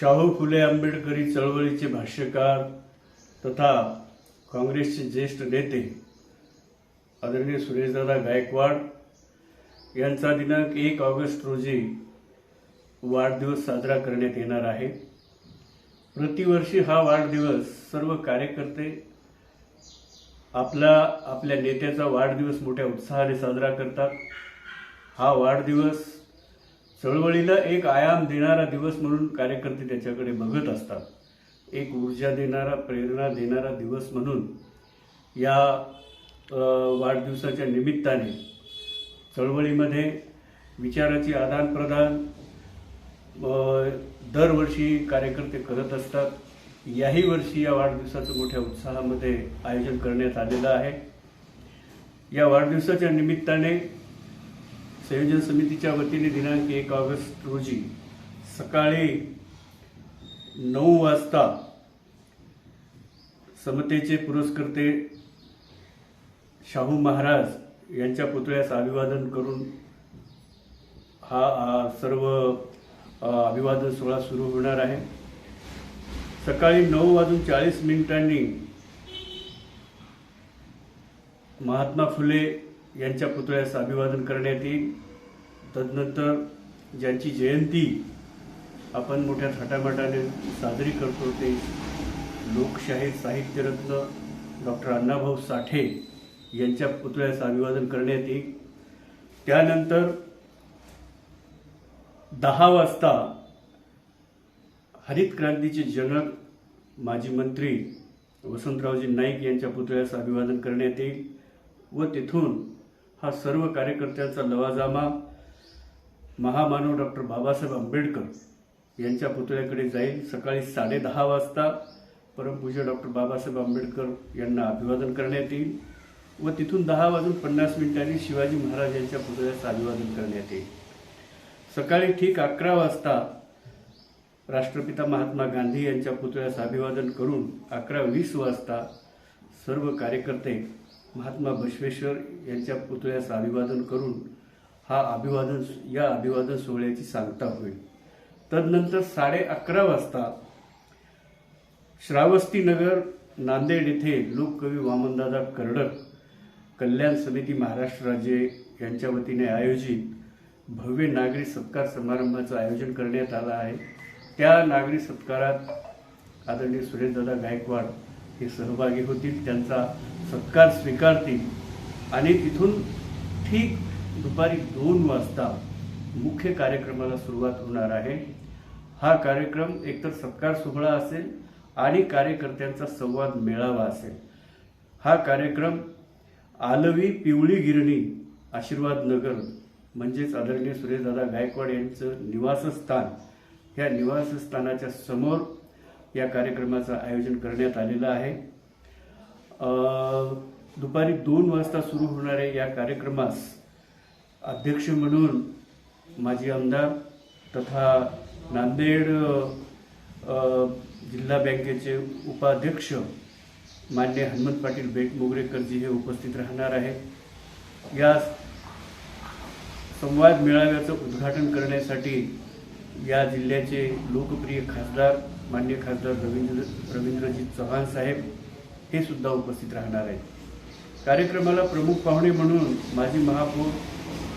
शाहू फुले आंबेडकरी चळवळीचे भाष्यकार तथा काँग्रेसचे ज्येष्ठ नेते आदरणीय सुरेशदादा गायकवाड यांचा दिनांक एक ऑगस्ट रोजी वाढदिवस साजरा करण्यात येणार आहे. प्रतिवर्षी हा वाढदिवस सर्व कार्यकर्ते आपला आपल्या नेत्याचा वाढदिवस मोठ्या उत्साहाने साजरा करतात. हा वाढदिवस चळवळीला एक आयाम देणारा दिवस म्हणून कार्यकर्ते त्याच्याकडे बघत असतात. एक ऊर्जा देणारा प्रेरणा देणारा दिवस म्हणून या वाढदिवसाच्या निमित्ताने चळवळीमध्ये विचाराची आदानप्रदान दरवर्षी कार्यकर्ते करत असतात. याही वर्षी या वाढदिवसाचं मोठ्या उत्साहामध्ये आयोजन करण्यात आलेलं आहे. या वाढदिवसाच्या निमित्ताने संयोजन समितीच्या वतीने दिनांक एक ऑगस्ट रोजी सकाळी नऊ वाजता समतेचे पुरस्कर्ते शाहू महाराज यांच्या पुतळ्यास अभिवादन करून हा सर्व अभिवादन सोहळा सुरू होणार आहे. सकाळी नऊ वाजून चाळीस मिनिटांनी महात्मा फुले यांच्या पुतळ्यास अभिवादन करण्यात येईल. तदनंतर ज्यांची जयंती आपण मोठ्या थाटामाटाने साजरी करतो ते लोकशाहीर साहित्यरत्न डॉक्टर अण्णाभाऊ साठे यांच्या पुतळ्यास अभिवादन करण्यात येईल. त्यानंतर दहा वाजता हरित क्रांतीचे जनक माजी मंत्री वसंतरावजी नाईक यांच्या पुतळ्यास अभिवादन करण्यात येईल व तिथून हा सर्व कार्यकर्त्यांचा लवाजामा महामानव डॉक्टर बाबासाहेब आंबेडकर यांच्या पुतळ्याकडे जाईल. सकाळी साडेदहा वाजता परमपूज्य डॉक्टर बाबासाहेब आंबेडकर यांना अभिवादन करण्यात येईल व तिथून दहा वाजून पन्नास मिनिटांनी शिवाजी महाराज यांच्या पुतळ्याचं अभिवादन करण्यात येईल. सकाळी ठीक अकरा वाजता राष्ट्रपिता महात्मा गांधी यांच्या पुतळ्यास अभिवादन करून अकरा वीस वाजता सर्व कार्यकर्ते महात्मा बसवेश्वर यांच्या पुतळ्यास अभिवादन करून हा अभिवादन या अभिवादन सोहळ्याची सांगता होईल. तदनंतर साडे अकरा वाजता श्रावस्ती नगर नांदेड येथे लोककवी वामनदादा कर्डक कल्याण समिती महाराष्ट्र राज्य यांच्या वतीने आयोजित भव्य नागरी सत्कार समारंभाचं आयोजन करण्यात आलं आहे. त्या नागरी सत्कारात आदरणीय सुरेशदादा गायकवाड हे सहभागी होतील त्यांचा सत्कार स्वीकारतील. आणि तिथून ठीक दुपारी दोन वाजता मुख्य कार्यक्रमाला सुरुवात होणार आहे. हा कार्यक्रम एकतर सत्कार सोहळा असेल आणि कार्यकर्त्यांचा संवाद मेळावा असेल. हा कार्यक्रम आलवी पिवळी गिरणी आशीर्वाद नगर म्हणजेच आदरणीय सुरेशदादा गायकवाड यांचं निवासस्थान या निवासस्थानाच्या समोर या कार्यक्रमाचं आयोजन करण्यात आलेलं आहे. दुपारी दोन वाजता सुरू होणाऱ्या या कार्यक्रमास अध्यक्ष म्हणून माजी आमदार तथा नांदेड जिल्हा बँकेचे उपाध्यक्ष मान्य हनुमंत पाटील बेट मोगरेकरजी हे उपस्थित राहणार आहेत. या संवाद मेळाव्याचं उद्घाटन करण्यासाठी या जिल्ह्याचे लोकप्रिय खासदार मान्य खासदार रवींद्र रवींद्रजीत चव्हाण साहेब हे सुद्धा उपस्थित राहणार आहेत. कार्यक्रमाला प्रमुख पाहुणे म्हणून माजी महापौर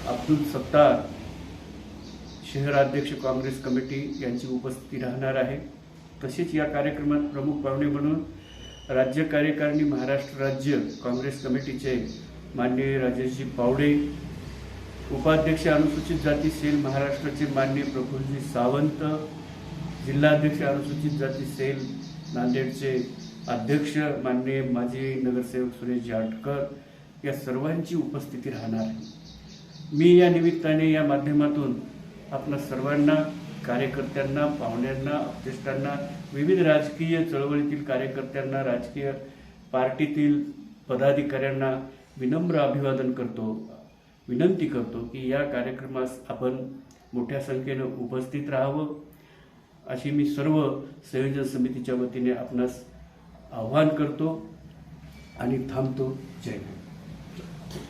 अब्दुल सत्तार शहराध्यक्ष काँग्रेस कमिटी यांची उपस्थिती राहणार आहे. तसेच या कार्यक्रमात प्रमुख पाहुणे म्हणून राज्य कार्यकारिणी महाराष्ट्र राज्य काँग्रेस कमिटीचे माननीय राजेशजी पावडे उपाध्यक्ष अनुसूचित जाती सेल महाराष्ट्राचे मान्य प्रफुल्लजी सावंत जिल्हाध्यक्ष अनुसूचित जाती सेल नांदेडचे अध्यक्ष माननीय माजी नगरसेवक सुरेश जाटकर या सर्वांची उपस्थिती राहणार आहे. मी या निमित्ताने या माध्यमातून आपणा सर्वांना कार्यकर्त्यांना पाहुण्यांना अध्यक्षांना विविध राजकीय चळवळीतील कार्यकर्त्यांना राजकीय पार्टीतील पदाधिकाऱ्यांना विनम्र अभिवादन करतो विनंती करतो की या कार्यक्रमास आपण मोठ्या संख्येनं उपस्थित राहावं. अशी मी सर्व संयोजन समितीच्या वतीने आपणास आव्हान करतो आणि थांबतो. जय हिंद.